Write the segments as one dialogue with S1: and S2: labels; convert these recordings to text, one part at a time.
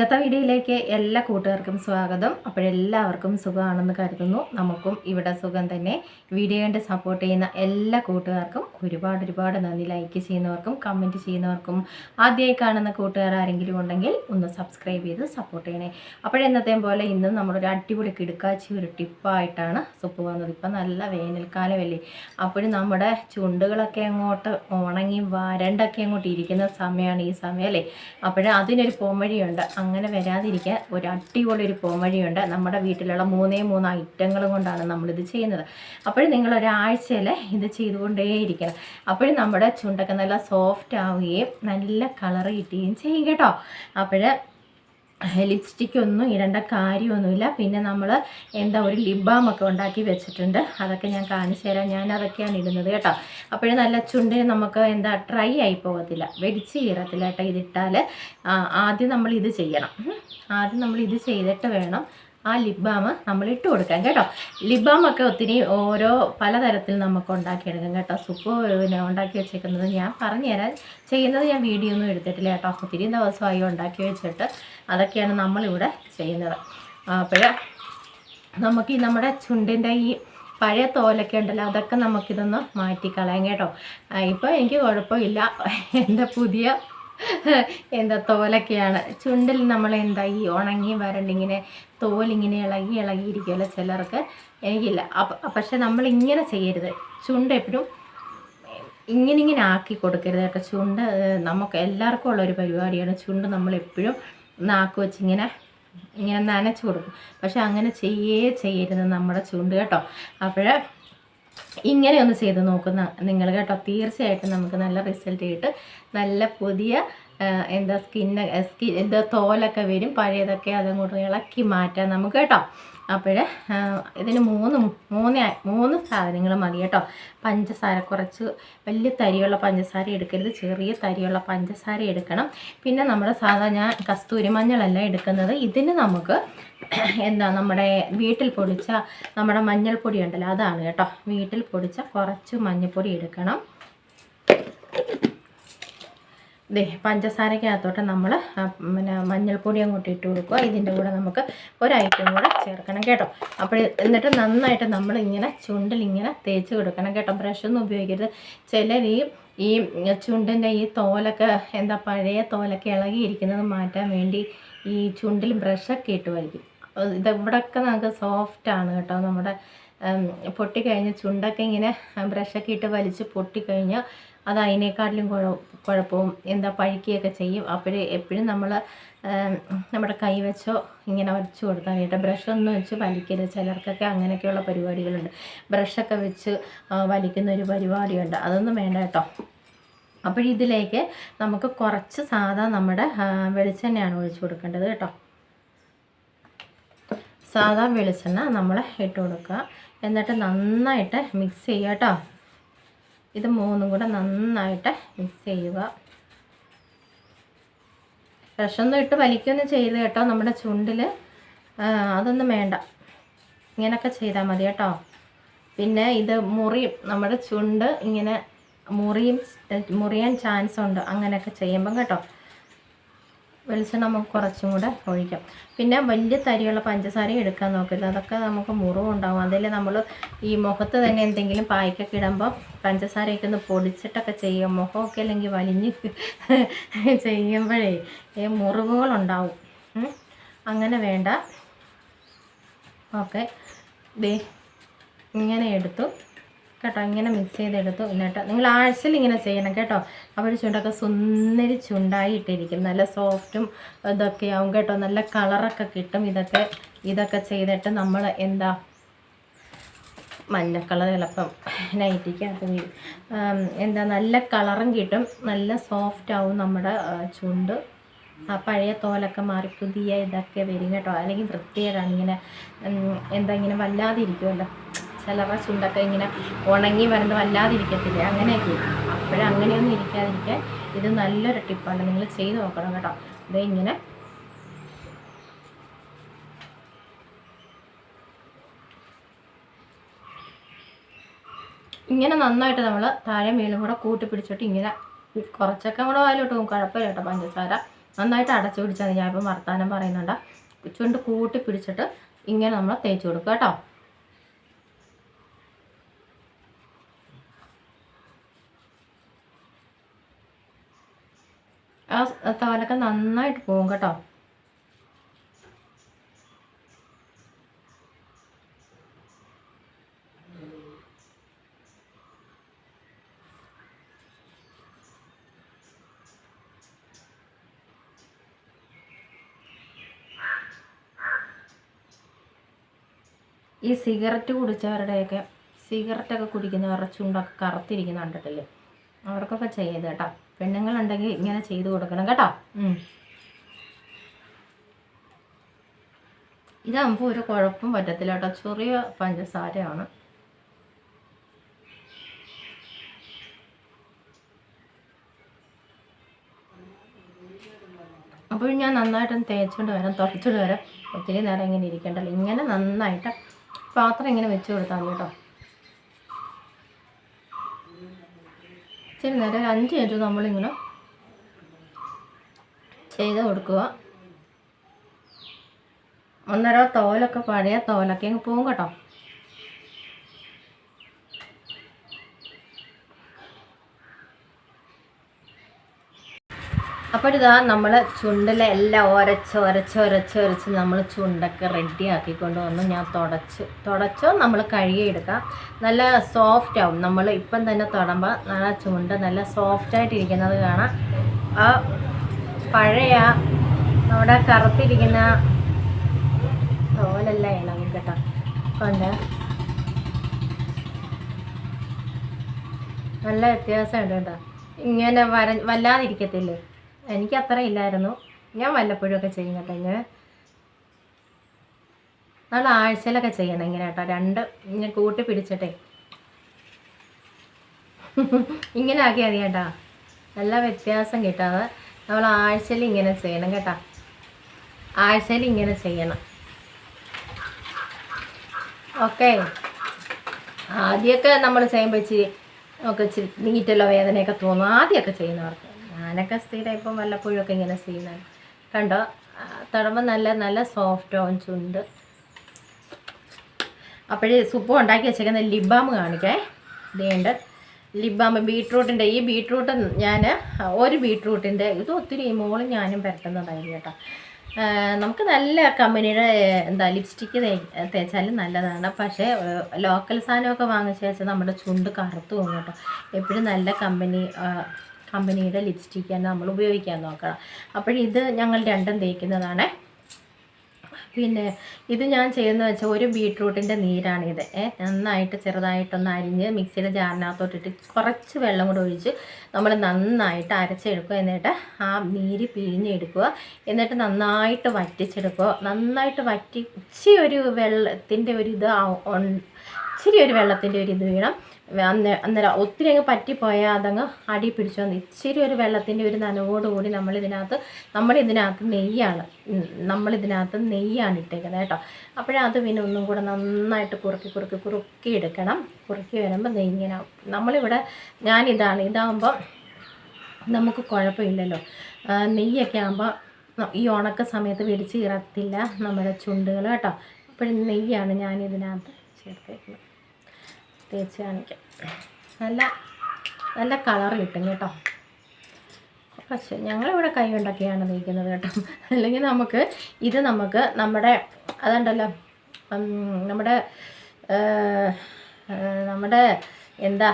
S1: ഇന്നത്തെ വീഡിയോയിലേക്ക് എല്ലാ കൂട്ടുകാർക്കും സ്വാഗതം. അപ്പോഴെല്ലാവർക്കും സുഖമാണെന്ന് കരുതുന്നു. നമുക്കും ഇവിടെ സുഖം തന്നെ. വീഡിയോ കണ്ട് സപ്പോർട്ട് ചെയ്യുന്ന എല്ലാ കൂട്ടുകാർക്കും ഒരുപാട് ഒരുപാട് നന്ദി. ലൈക്ക് ചെയ്യുന്നവർക്കും കമന്റ് ചെയ്യുന്നവർക്കും ആദ്യമായി കാണുന്ന കൂട്ടുകാർ ആരെങ്കിലും ഉണ്ടെങ്കിൽ ഒന്ന് സബ്സ്ക്രൈബ് ചെയ്ത് സപ്പോർട്ട് ചെയ്യണേ. അപ്പോഴെന്നത്തെയും പോലെ ഇന്നും നമ്മളൊരു അടിപൊളി കിടുക്കാച്ചി ഒരു ടിപ്പായിട്ടാണ് സുപ്പ് വന്നത്. ഇപ്പം നല്ല വേനൽക്കാലമല്ലേ. അപ്പോഴും നമ്മുടെ ചുണ്ടുകളൊക്കെ അങ്ങോട്ട് ഉണങ്ങി വരണ്ടൊക്കെ അങ്ങോട്ട് ഇരിക്കുന്ന സമയമാണ് ഈ സമയം അല്ലേ? അപ്പോൾ അതിനൊരു പോംവഴിയുണ്ട് അങ്ങനെ വരാതിരിക്കാൻ ഒരു അടിപൊളി ഒരു പോംവഴിയുണ്ട്. നമ്മുടെ വീട്ടിലുള്ള മൂന്നേ മൂന്ന് ഐറ്റങ്ങളും കൊണ്ടാണ് നമ്മളിത് ചെയ്യുന്നത്. അപ്പോഴും നിങ്ങൾ ഒരാഴ്ചയിൽ ഇത് ചെയ്തുകൊണ്ടേയിരിക്കണം. അപ്പോഴും നമ്മുടെ ചുണ്ടൊക്കെ നല്ല സോഫ്റ്റ് ആവുകയും നല്ല കളർ കിട്ടുകയും ചെയ്യും കേട്ടോ. അപ്പോൾ ലിപ്സ്റ്റിക് ഒന്നും ഇടേണ്ട കാര്യമൊന്നുമില്ല. പിന്നെ നമ്മൾ എന്താ ഒരു ഒക്കെ ഉണ്ടാക്കി വെച്ചിട്ടുണ്ട്. അതൊക്കെ ഞാൻ കാണിച്ചു തരാം. ഞാൻ അതൊക്കെയാണ് ഇടുന്നത് കേട്ടോ. അപ്പോഴും നല്ല ചുണ്ടിന് നമുക്ക് എന്താ ഡ്രൈ ആയി പോകത്തില്ല. വെടിച്ച് കീറത്തില്ല കേട്ടോ ഇതിട്ടാൽ ആദ്യം നമ്മൾ ഇത് ചെയ്യണം. ആദ്യം നമ്മൾ ഇത് ചെയ്തിട്ട് വേണം ആ ലിപ് ബാം നമ്മൾ ഇട്ട് കൊടുക്കാം കേട്ടോ. ലിപ് ബാം ഒക്കെ ഒത്തിരി ഓരോ പലതരത്തിൽ നമുക്ക് ഉണ്ടാക്കിയെടുക്കാം കേട്ടോ. സുപ്പ് പിന്നെ ഉണ്ടാക്കി വെച്ചേക്കുന്നത് ഞാൻ പറഞ്ഞുതരാൻ ചെയ്യുന്നത് ഞാൻ വീഡിയോ ഒന്നും എടുത്തിട്ടില്ല കേട്ടോ. ഒത്തിരി ദിവസമായി ഉണ്ടാക്കി വെച്ചിട്ട് അതൊക്കെയാണ് നമ്മളിവിടെ ചെയ്യുന്നത്. അപ്പോൾ നമുക്ക് ഈ നമ്മുടെ ചുണ്ടിന്റെ ഈ പഴയ തോലൊക്കെ ഉണ്ടല്ലോ അതൊക്കെ നമുക്കിതൊന്ന് മാറ്റിക്കളയാം കേട്ടോ. ഇപ്പോൾ എനിക്ക് കുഴപ്പമില്ല. എന്റെ പുതിയ എന്താ തോലൊക്കെയാണ്. ചുണ്ടിൽ നമ്മൾ എന്താ ഈ ഉണങ്ങി വരണ്ടിങ്ങനെ തോലിങ്ങനെ ഇളകി ഇളകിയിരിക്കുമല്ലോ ചിലർക്ക്? എനിക്കില്ല. അപ്പം പക്ഷെ നമ്മൾ ഇങ്ങനെ ചെയ്യരുത്. ചുണ്ട് എപ്പോഴും ഇങ്ങനെ ഇങ്ങനെ ആക്കി കൊടുക്കരുത് കേട്ടോ. ചുണ്ട് നമുക്ക് എല്ലാവർക്കും ഉള്ളൊരു പരിപാടിയാണ്. ചുണ്ട് നമ്മൾ എപ്പോഴും നാക്ക് വെച്ച് ഇങ്ങനെ നനച്ച് കൊടുക്കും. പക്ഷെ അങ്ങനെ ചെയ്യേ ചെയ്യരുത് നമ്മുടെ ചുണ്ട് കേട്ടോ. അപ്പോൾ ഇങ്ങനെ ഒന്ന് ചെയ്ത് നോക്കുന്ന നിങ്ങൾ കേട്ടോ. തീർച്ചയായിട്ടും നമുക്ക് നല്ല റിസൾട്ട് കിട്ടും. നല്ല പുതിയ എന്താ സ്കിന്ന സ്കിൻ എന്താ തോലൊക്കെ വരും. പഴയതൊക്കെ അതങ്ങോട്ട് ഇളക്കി മാറ്റാം നമുക്ക് കേട്ടോ. അപ്പോൾ ഇതിന് മൂന്ന് മൂന്ന് മൂന്ന് സാധനങ്ങൾ മതി കേട്ടോ. പഞ്ചസാര കുറച്ച് വലിയ തരിയുള്ള പഞ്ചസാര എടുക്കരുത്. ചെറിയ തരിയുള്ള പഞ്ചസാര എടുക്കണം. പിന്നെ നമ്മുടെ സാധാ ഞാൻ കസ്തൂരി മഞ്ഞളല്ല എടുക്കുന്നത്. ഇതിന് നമുക്ക് എന്താ നമ്മുടെ വീട്ടിൽ പൊടിച്ച നമ്മുടെ മഞ്ഞൾപ്പൊടി ഉണ്ടല്ലോ അതാണ് കേട്ടോ. വീട്ടിൽ പൊടിച്ച കുറച്ച് മഞ്ഞൾപ്പൊടി എടുക്കണം. ദേ പഞ്ചസാരക്കകത്തോട്ട് നമ്മൾ പിന്നെ മഞ്ഞൾപ്പൊടി അങ്ങോട്ട് ഇട്ട് കൊടുക്കുക. ഇതിന്റെ കൂടെ നമുക്ക് ഒരു ഐറ്റം കൂടെ ചേർക്കണം കേട്ടോ. അപ്പോൾ എന്നിട്ട് നന്നായിട്ട് നമ്മളിങ്ങനെ ചുണ്ടിലിങ്ങനെ തേച്ച് കൊടുക്കണം കേട്ടോ. ബ്രഷൊന്നും ഉപയോഗിക്കരുത്. ചിലർ ഈ ഈ ചുണ്ടിന്റെ ഈ തോലൊക്കെ എന്താ പഴയ തോലൊക്കെ ഇളകിയിരിക്കുന്നത് മാറ്റാൻ വേണ്ടി ഈ ചുണ്ടിൽ ബ്രഷൊക്കെ ഇട്ട് വലിക്കും. ഇത് ഇവിടെയൊക്കെ നമുക്ക് സോഫ്റ്റാണ് കേട്ടോ. നമ്മുടെ പൊട്ടിക്കഴിഞ്ഞ് ചുണ്ടൊക്കെ ഇങ്ങനെ ബ്രഷൊക്കെ ഇട്ട് വലിച്ച് പൊട്ടിക്കഴിഞ്ഞാൽ അത് അതിനേക്കാട്ടിലും കുഴ കുഴപ്പവും എന്താ പഴുക്കുകയൊക്കെ ചെയ്യും. അപ്പോഴേ എപ്പോഴും നമ്മൾ നമ്മുടെ കൈ വെച്ചോ ഇങ്ങനെ വരച്ചു കൊടുത്താൽ കേട്ടോ. ബ്രഷൊന്നും വെച്ച് വലിക്കരുത്. ചിലർക്കൊക്കെ അങ്ങനെയൊക്കെയുള്ള പരിപാടികളുണ്ട്. ബ്രഷൊക്കെ വെച്ച് വലിക്കുന്ന ഒരു പരിപാടിയുണ്ട്. അതൊന്നും വേണ്ട കേട്ടോ. അപ്പോൾ ഇതിലേക്ക് നമുക്ക് കുറച്ച് സാധാ നമ്മുടെ വെളിച്ചെണ്ണയാണ് ഒഴിച്ചു കൊടുക്കേണ്ടത് കേട്ടോ. സാധാ വെളിച്ചെണ്ണ നമ്മൾ ഇട്ട് കൊടുക്കുക. എന്നിട്ട് നന്നായിട്ട് മിക്സ് ചെയ്യുക കേട്ടോ. ഇത് മൂന്നും കൂടെ നന്നായിട്ട് മിക്സ് ചെയ്യുക. വിഷമൊന്നും ഇട്ട് വലിക്കൊന്നും ചെയ്ത് കേട്ടോ നമ്മുടെ ചുണ്ടിൽ അതൊന്നും വേണ്ട. ഇങ്ങനെയൊക്കെ ചെയ്താൽ മതി കേട്ടോ. പിന്നെ ഇത് മുറിയും നമ്മുടെ ചുണ്ട് ഇങ്ങനെ മുറിയും മുറിയാൻ ചാൻസ് ഉണ്ട് അങ്ങനെയൊക്കെ ചെയ്യുമ്പം കേട്ടോ. വെളിച്ചെണ്ണ നമുക്ക് കുറച്ചും കൂടെ ഒഴിക്കാം. പിന്നെ വലിയ തരിയുള്ള പഞ്ചസാര എടുക്കാൻ നോക്കരുത്. അതൊക്കെ നമുക്ക് മുറിവുണ്ടാവും. അതിൽ നമ്മൾ ഈ മുഖത്ത് തന്നെ എന്തെങ്കിലും പായ്ക്കൊക്കെ ഇടുമ്പോൾ പഞ്ചസാരയൊക്കെ ഒന്ന് പൊടിച്ചിട്ടൊക്കെ ചെയ്യുക. മുഖമൊക്കെ അല്ലെങ്കിൽ വലിഞ്ഞ് ചെയ്യുമ്പോഴേ ഈ മുറിവുകളുണ്ടാവും. അങ്ങനെ വേണ്ട. ഓക്കെ. ദേ ഇങ്ങനെ എടുത്തു. കേട്ടോ ഇങ്ങനെ മിക്സ് ചെയ്തെടുത്തു. എന്നിട്ട് നിങ്ങൾ ആഴ്ചയിൽ ഇങ്ങനെ ചെയ്യണം കേട്ടോ. അവർ ചുണ്ടൊക്കെ സുന്ദരി ചുണ്ടായി ഇട്ടിരിക്കും നല്ല സോഫ്റ്റും ഇതൊക്കെ ആവും കേട്ടോ. നല്ല കളറൊക്കെ കിട്ടും ഇതൊക്കെ. ഇതൊക്കെ ചെയ്തിട്ട് നമ്മൾ എന്താ മഞ്ഞ കളർ ചിലപ്പം നൈറ്റിക്കകത്ത് അത് എന്താ നല്ല കളറും കിട്ടും. നല്ല സോഫ്റ്റ് ആവും നമ്മുടെ ചുണ്ട്. ആ പഴയ തോലൊക്കെ മാറി പുതിയ ഇതൊക്കെ വരും കേട്ടോ. അല്ലെങ്കിൽ വൃത്തികേടാണ് ഇങ്ങനെ എന്താ ഇങ്ങനെ വല്ലാതെ ചിലരുടെ ചുണ്ടൊക്കെ ഇങ്ങനെ ഉണങ്ങി വരണ്ട് വല്ലാതിരിക്കത്തില്ലേ? അങ്ങനെയൊക്കെ. അപ്പോഴും അങ്ങനെയൊന്നും ഇരിക്കാതിരിക്കാൻ ഇത് നല്ലൊരു ടിപ്പാണ്. നിങ്ങൾ ചെയ്ത് നോക്കണം കേട്ടോ. ഇത് ഇങ്ങനെ. ഇങ്ങനെ നന്നായിട്ട് നമ്മൾ താഴെ മേലും കൂടെ കൂട്ടി പിടിച്ചിട്ട് ഇങ്ങനെ കുറച്ചൊക്കെ നമ്മുടെ വായിലോട്ട് പോകും. കുഴപ്പമില്ല കേട്ടോ പഞ്ചസാര. നന്നായിട്ട് അടച്ചു പിടിച്ചാൽ മതി. ഞാനിപ്പം വർത്താനം പറയുന്നുണ്ട്. ചുണ്ട് കൂട്ടി പിടിച്ചിട്ട് ഇങ്ങനെ നമ്മൾ തേച്ച് കൊടുക്കുക കേട്ടോ ആ തോലൊക്കെ നന്നായിട്ട് പോകും കേട്ടോ. ഈ സിഗരറ്റ് കുടിച്ചവരുടെയൊക്കെ സിഗരറ്റൊക്കെ കുടിക്കുന്നവരുടെ ചുണ്ടൊക്കെ കറുത്തിരിക്കുന്ന കണ്ടിട്ടില്ലേ? അവർക്കൊക്കെ ചെയ്ത് കേട്ടോ. പെണ്ണുങ്ങളുണ്ടെങ്കിൽ ഇങ്ങനെ ചെയ്ത് കൊടുക്കണം കേട്ടോ. ഇതാകുമ്പോൾ ഒരു കുഴപ്പം പറ്റത്തില്ല കേട്ടോ. ചെറിയ പഞ്ചസാരയാണ്. അപ്പോൾ ഞാൻ നന്നായിട്ടൊന്ന് തേച്ചുകൊണ്ട് വരാം തുടച്ചുകൊണ്ട് വരാം. ഒത്തിരി നേരം ഇങ്ങനെ ഇരിക്കേണ്ടല്ലോ. ഇങ്ങനെ നന്നായിട്ട് പാത്രം ഇങ്ങനെ വെച്ച് കൊടുത്താൽ കേട്ടോ. ഇച്ചിരി നേരം ഒരു അഞ്ച് മിനിറ്റ് നമ്മളിങ്ങനെ ചെയ്ത് കൊടുക്കുക. ഒന്നര തോലൊക്കെ പഴയ തോലൊക്കെ അങ്ങ് പോകും കേട്ടോ. അപ്പോൾ ഇതാ നമ്മൾ ചുണ്ടിലെ എല്ലാം ഒരച്ച് ഒരച്ച് ഒരച്ച് ഒരച്ച് നമ്മൾ ചുണ്ടൊക്കെ റെഡി ആക്കിക്കൊണ്ട് വന്ന് ഞാൻ തുടച്ച്. തുടച്ചോ നമ്മൾ കഴുകിയെടുക്കാം നല്ല സോഫ്റ്റ് ആവും. നമ്മൾ ഇപ്പം തന്നെ തുടമ്പോൾ നല്ല ചുണ്ട് നല്ല സോഫ്റ്റ് ആയിട്ടിരിക്കുന്നത് കാണാം. ആ പഴയ നമ്മുടെ കറുത്തിരിക്കുന്ന തോലല്ല ഇളകും കേട്ടോ. കൊണ്ട് നല്ല വ്യത്യാസമുണ്ട് കേട്ടോ. ഇങ്ങനെ വര വല്ലാതിരിക്കത്തില്ലേ? എനിക്ക് അത്ര ഇല്ലായിരുന്നു. ഞാൻ വല്ലപ്പോഴും ഒക്കെ ചെയ്യും കേട്ടോ ഇങ്ങനെ. നമ്മൾ ആഴ്ചയിലൊക്കെ ചെയ്യണം ഇങ്ങനെ കേട്ടോ. രണ്ട് ഇങ്ങനെ കൂട്ടി പിടിച്ചിട്ടേ. ഇങ്ങനെ ആക്കിയാൽ മതി കേട്ടോ. നല്ല വ്യത്യാസം കിട്ടാതെ നമ്മൾ ആഴ്ചയിൽ ഇങ്ങനെ ചെയ്യണം കേട്ടോ. ആഴ്ചയിൽ ഇങ്ങനെ ചെയ്യണം. ഓക്കെ. ആദ്യമൊക്കെ നമ്മൾ ചെയ്യുമ്പോൾ ഇച്ചിരി ഒക്കെ ഇച്ചിരി നീറ്റല്ലോ വേദനയൊക്കെ തോന്നും. ആദ്യമൊക്കെ ചെയ്യുന്നവർക്ക്. ഞാനൊക്കെ സ്ഥിരം ഇപ്പം വല്ലപ്പോഴൊക്കെ ഇങ്ങനെ ചെയ്യുന്നത്. കണ്ടോ? തടമ്പം നല്ല നല്ല സോഫ്റ്റ് ഓൺ ചുണ്ട്. അപ്പോഴേ സുപ്പ് ഉണ്ടാക്കി വെച്ചേക്കുന്ന ലിബാം കാണിക്കേ. ഇതേണ്ട് ലിബാം ബീട്രൂട്ടിന്റെ ഈ ബീട്രൂട്ട് ഞാൻ ഒരു ബീട്രൂട്ടിന്റെ ഇത് ഒത്തിരി മോളും ഞാനും പരട്ടുന്നതായിരുന്നു കേട്ടോ. നമുക്ക് നല്ല കമ്പനിയുടെ എന്താ ലിപ്സ്റ്റിക്ക് തേച്ചാലും നല്ലതാണ്. പക്ഷേ ലോക്കൽ സാധനമൊക്കെ വാങ്ങിച്ച് വെച്ചാൽ നമ്മുടെ ചുണ്ട് കറുത്തു പോകും കേട്ടോ. എപ്പോഴും നല്ല കമ്പനി കമ്പനിയുടെ ലിപ്സ്റ്റിക്കാണ് നമ്മൾ ഉപയോഗിക്കാൻ നോക്കണം. അപ്പോഴിത് ഞങ്ങൾ രണ്ടും തേക്കുന്നതാണ്. പിന്നെ ഇത് ഞാൻ ചെയ്യുന്നത് വെച്ചാൽ ഒരു ബീട്രൂട്ടിന്റെ നീരാണിത് നന്നായിട്ട് ചെറുതായിട്ടൊന്ന് അരിഞ്ഞ് മിക്സിയുടെ ജാറിനകത്തോട്ടിട്ട് കുറച്ച് വെള്ളം കൂടെ ഒഴിച്ച് നമ്മൾ നന്നായിട്ട് അരച്ചെടുക്കുക. എന്നിട്ട് ആ നീര് പിഴിഞ്ഞെടുക്കുക. എന്നിട്ട് നന്നായിട്ട് വറ്റിച്ചെടുക്കുക. നന്നായിട്ട് വറ്റി ഇച്ചിരി ഒരു വെള്ളത്തിന്റെ ഒരു ഇത് ഇച്ചിരി ഒരു വെള്ളത്തിന്റെ ഒരു ഇത് വേണം. അന്നേ അന്നേരം ഒത്തിരി അങ്ങ് പറ്റിപ്പോയാൽ അതങ്ങ് അടി പിടിച്ചു വന്ന് ഇച്ചിരി ഒരു വെള്ളത്തിന്റെ ഒരു നനവോടുകൂടി നമ്മളിതിനകത്ത് നമ്മളിതിനകത്ത് നെയ്യാണ്. നമ്മളിതിനകത്ത് നെയ്യാണ് ഇട്ടേക്കുന്നത് കേട്ടോ. അപ്പോഴത് പിന്നെ ഒന്നും കൂടെ നന്നായിട്ട് കുറുക്കി കുറുക്കി കുറുക്കി എടുക്കണം. കുറുക്കി വരുമ്പോൾ നെയ്യ് ഇങ്ങനെ. നമ്മളിവിടെ ഞാനിതാണ്. ഇതാകുമ്പോൾ നമുക്ക് കുഴപ്പമില്ലല്ലോ. നെയ്യൊക്കെ ആകുമ്പോൾ ഈ ഉണക്ക സമയത്ത് വെടിച്ച് ഇറത്തില്ല നമ്മുടെ ചുണ്ടുകൾ കേട്ടോ. അപ്പോഴും നെയ്യാണ് ഞാനിതിനകത്ത് ചേർത്തേക്കുന്നത്. തേച്ച് കാണിക്കാം. നല്ല നല്ല കളർ കിട്ടും കേട്ടോ. പക്ഷേ ഞങ്ങളിവിടെ കൈ കൊണ്ടൊക്കെയാണ് തേക്കുന്നത് കേട്ടോ. അല്ലെങ്കിൽ നമുക്ക് ഇത് നമുക്ക് നമ്മുടെ അതുണ്ടല്ലോ നമ്മുടെ നമ്മുടെ എന്താ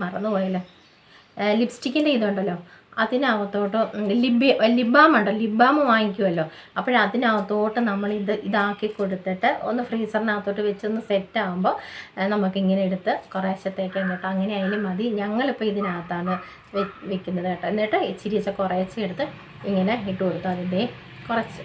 S1: മറന്നുപോയല്ലോ? ലിപ്സ്റ്റിക്കിന്റെ ഇതുണ്ടല്ലോ. അതിനകത്തോട്ട് ലിബി ലിബാം ഉണ്ടോ ലിബാം വാങ്ങിക്കുമല്ലോ അപ്പോഴതിനകത്തോട്ട് നമ്മൾ ഇത് ഇതാക്കി കൊടുത്തിട്ട് ഒന്ന് ഫ്രീസറിനകത്തോട്ട് വെച്ചൊന്ന് സെറ്റ് ആകുമ്പോൾ നമുക്കിങ്ങനെ എടുത്ത് കുറേശ്ശത്തേക്ക് കേട്ടോ. അങ്ങനെ ആയാലും മതി. ഞങ്ങളിപ്പോൾ ഇതിനകത്താണ് വെക്കുന്നത് കേട്ടോ. എന്നിട്ട് ഇച്ചിരി ഇച്ച കുറേശ്ശെ എടുത്ത് ഇങ്ങനെ ഇട്ട് കൊടുത്തു അതിന്റെ കുറച്ച്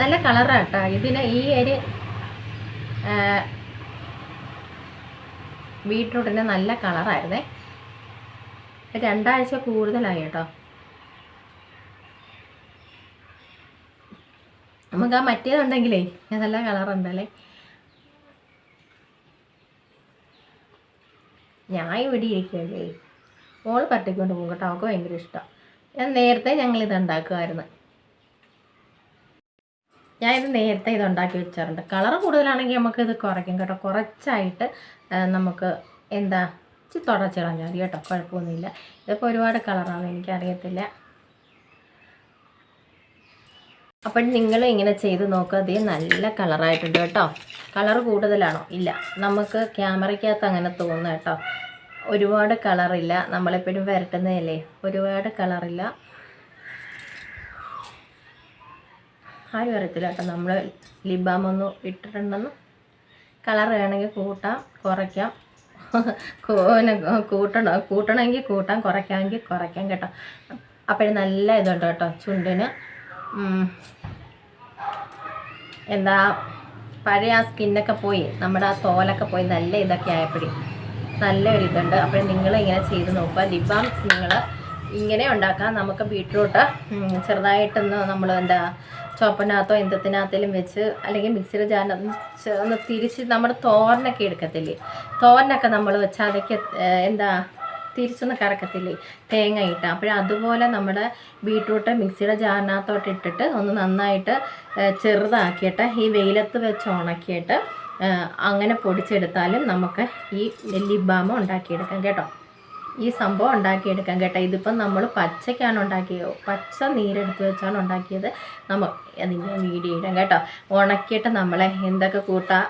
S1: നല്ല കളറാണ് കേട്ടോ. ഇതിന് ഈ ഒരു ബീട്രൂട്ടിന് നല്ല കളറായിരുന്നേ രണ്ടാഴ്ച കൂടുതലായി കേട്ടോ. നമുക്ക് ആ മറ്റേതുണ്ടെങ്കിലേ നല്ല കളറുണ്ടല്ലേ ഞാൻ ഇവിടെ ഇരിക്കുകയല്ലേ ഓൾ പറ്റിക്കൊണ്ട് പോകട്ടോ അവൾക്ക് ഭയങ്കര ഇഷ്ടമാണ് ഞാൻ നേരത്തെ ഞങ്ങളിത് ഉണ്ടാക്കുമായിരുന്നു ഞാൻ ഇത് നേരത്തെ ഇത് ഉണ്ടാക്കി വെച്ചാറുണ്ട്. കളർ കൂടുതലാണെങ്കിൽ നമുക്ക് ഇത് കുറയ്ക്കും കേട്ടോ. കുറച്ചായിട്ട് നമുക്ക് എന്താ ഇച്ചിരി തുടച്ച് കളഞ്ഞാൽ മതി കേട്ടോ. കുഴപ്പമൊന്നുമില്ല. ഇതിപ്പോൾ ഒരുപാട് കളറാണ് എനിക്കറിയത്തില്ല. അപ്പം നിങ്ങൾ ഇങ്ങനെ ചെയ്ത് നോക്കുക അതേ നല്ല കളറായിട്ടുണ്ട് കേട്ടോ. കളർ കൂടുതലാണോ? ഇല്ല. നമുക്ക് ക്യാമറയ്ക്കകത്ത് അങ്ങനെ തോന്നുന്നു കേട്ടോ. ഒരുപാട് കളറില്ല നമ്മളെപ്പോഴും വരട്ടുന്നതല്ലേ? ഒരുപാട് കളറില്ല ആരും അറിയത്തില്ല കേട്ടോ. നമ്മൾ ലിബാമൊന്നും ഇട്ടിട്ടുണ്ടെന്ന്. കളർ വേണമെങ്കിൽ കൂട്ടാം കുറയ്ക്കാം. പിന്നെ കൂട്ടണം? കൂട്ടണമെങ്കിൽ കൂട്ടാം കുറയ്ക്കാമെങ്കിൽ കുറയ്ക്കാം കേട്ടോ. അപ്പോഴും നല്ല ഇതുണ്ട് കേട്ടോ ചുണ്ടിന്. എന്താ പഴയ ആ സ്കിന്നൊക്കെ പോയി. നമ്മുടെ ആ തോലൊക്കെ പോയി. നല്ല ഇതൊക്കെ ആയപ്പോഴും. നല്ല ഒരു ഇതുണ്ട്. അപ്പോൾ നിങ്ങൾ ഇങ്ങനെ ചെയ്ത് നോക്കുക. ലിബാം നിങ്ങൾ ഇങ്ങനെ ഉണ്ടാക്കാം. നമുക്ക് ബീട്രൂട്ട് ചെറുതായിട്ടൊന്ന് നമ്മൾ എന്താ ചോപ്പനകത്തോ എന്തത്തിനകത്തേലും വെച്ച് അല്ലെങ്കിൽ മിക്സിയുടെ ജാറിനകത്ത് ചെ- ഒന്ന് തിരിച്ച് നമ്മുടെ തോരനൊക്കെ എടുക്കത്തില്ലേ? തോരനൊക്കെ നമ്മൾ വെച്ച് അതൊക്കെ എന്താ തിരിച്ചൊന്ന് കറക്കത്തില്ലേ? തേങ്ങ ഇട്ട്. അപ്പോൾ അതുപോലെ നമ്മുടെ ബീട്രൂട്ട് മിക്സിയുടെ ജാറിനകത്തോട്ട് ഇട്ടിട്ട് ഒന്ന് നന്നായിട്ട് ചെറുതാക്കിയിട്ട് ഈ വെയിലത്ത് വെച്ച് ഉണക്കിയിട്ട് അങ്ങനെ പൊടിച്ചെടുത്താലും നമുക്ക് ഈ ലിബാമ ഉണ്ടാക്കിയെടുക്കാം കേട്ടോ. ഈ സംഭവം ഉണ്ടാക്കിയെടുക്കാം കേട്ടോ. ഇതിപ്പം നമ്മൾ പച്ചയ്ക്കാണ് ഉണ്ടാക്കിയത്. പച്ച നീരെടുത്ത് വെച്ചാണ് ഉണ്ടാക്കിയത്. നമ്മൾ അതിന്റെ വീഡിയോ ഇടാം കേട്ടോ. ഉണക്കിയിട്ട് നമ്മളെ എന്തൊക്കെ കൂട്ടാം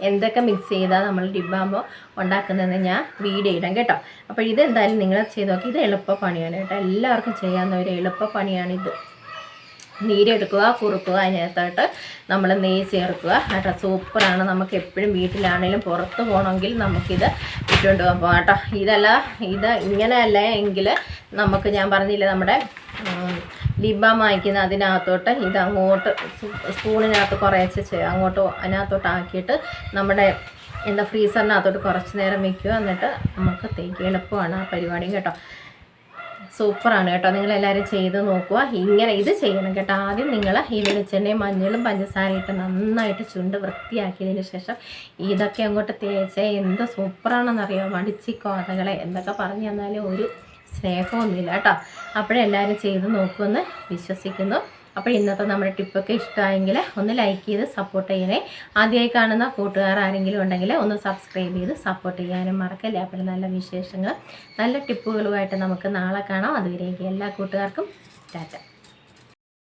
S1: എന്തൊക്കെ മിക്സ് ചെയ്താൽ നമ്മൾ ഡിബാമ്പോ ഉണ്ടാക്കുന്നതെന്ന് ഞാൻ വീഡിയോ ഇടാം കേട്ടോ. അപ്പോൾ ഇതെന്തായാലും നിങ്ങൾ ചെയ്ത് നോക്കി. ഇത് എളുപ്പ പണിയാണ് കേട്ടോ. എല്ലാവർക്കും ചെയ്യാവുന്ന ഒരു എളുപ്പ പണിയാണിത് നീരെടുക്കുക കുറുക്കുക അതിനകത്തോട്ട് നമ്മൾ നെയ്യ് ചേർക്കുക. കേട്ടോ സൂപ്പറാണ്. നമുക്ക് എപ്പോഴും വീട്ടിലാണെങ്കിലും പുറത്ത് പോകണമെങ്കിൽ നമുക്കിത് ഇട്ടുകൊണ്ട് പോകാം. കേട്ടോ ഇതല്ല ഇത് ഇങ്ങനെയല്ല എങ്കിൽ നമുക്ക് ഞാൻ പറഞ്ഞില്ല നമ്മുടെ ലിബാം വാങ്ങിക്കുന്ന അതിനകത്തോട്ട് ഇത് അങ്ങോട്ട് സ്പൂണിനകത്ത് കുറേശ്ശെ അങ്ങോട്ട് അതിനകത്തോട്ട് ആക്കിയിട്ട് നമ്മുടെ എന്താ ഫ്രീസറിനകത്തോട്ട് കുറച്ച് നേരം വയ്ക്കുക എന്നിട്ട് നമുക്ക് തേക്ക് എളുപ്പമാണ് ആ പരിപാടിയും കേട്ടോ സൂപ്പറാണ് കേട്ടോ. നിങ്ങൾ എല്ലാവരും ചെയ്ത് നോക്കുക. ഇങ്ങനെ ഇത് ചെയ്യണം കേട്ടോ. ആദ്യം നിങ്ങൾ ഈ വെളിച്ചെണ്ണയും മഞ്ഞളും പഞ്ചസാരയും ഇട്ട് നന്നായിട്ട് ചുണ്ട് വൃത്തിയാക്കിയതിന് ശേഷം ഇതൊക്കെ അങ്ങോട്ട് തേച്ച് എന്ത് സൂപ്പറാണെന്നറിയോ? മടിച്ചി കോതകളെ എന്തൊക്കെ പറഞ്ഞു തന്നാലും ഒരു സ്നേഹമൊന്നുമില്ല കേട്ടോ. അപ്പോഴെല്ലാവരും ചെയ്ത് നോക്കുമെന്ന് വിശ്വസിക്കുന്നു. അപ്പോൾ ഇന്നത്തെ നമ്മുടെ ടിപ്പൊക്കെ ഇഷ്ടമായെങ്കിൽ ഒന്ന് ലൈക്ക് ചെയ്ത് സപ്പോർട്ട് ചെയ്യണേ. ആദ്യമായി കാണുന്ന കൂട്ടുകാർ ആരെങ്കിലും ഉണ്ടെങ്കിൽ ഒന്ന് സബ്സ്ക്രൈബ് ചെയ്ത് സപ്പോർട്ട് ചെയ്യാനും മറക്കല്ലേ. അപ്പോൾ നല്ല വിശേഷങ്ങൾ നല്ല ടിപ്പുകളുമായിട്ട് നമുക്ക് നാളെ കാണാം. അതുവരെയെങ്കിൽ എല്ലാ കൂട്ടുകാർക്കും ടാറ്റ.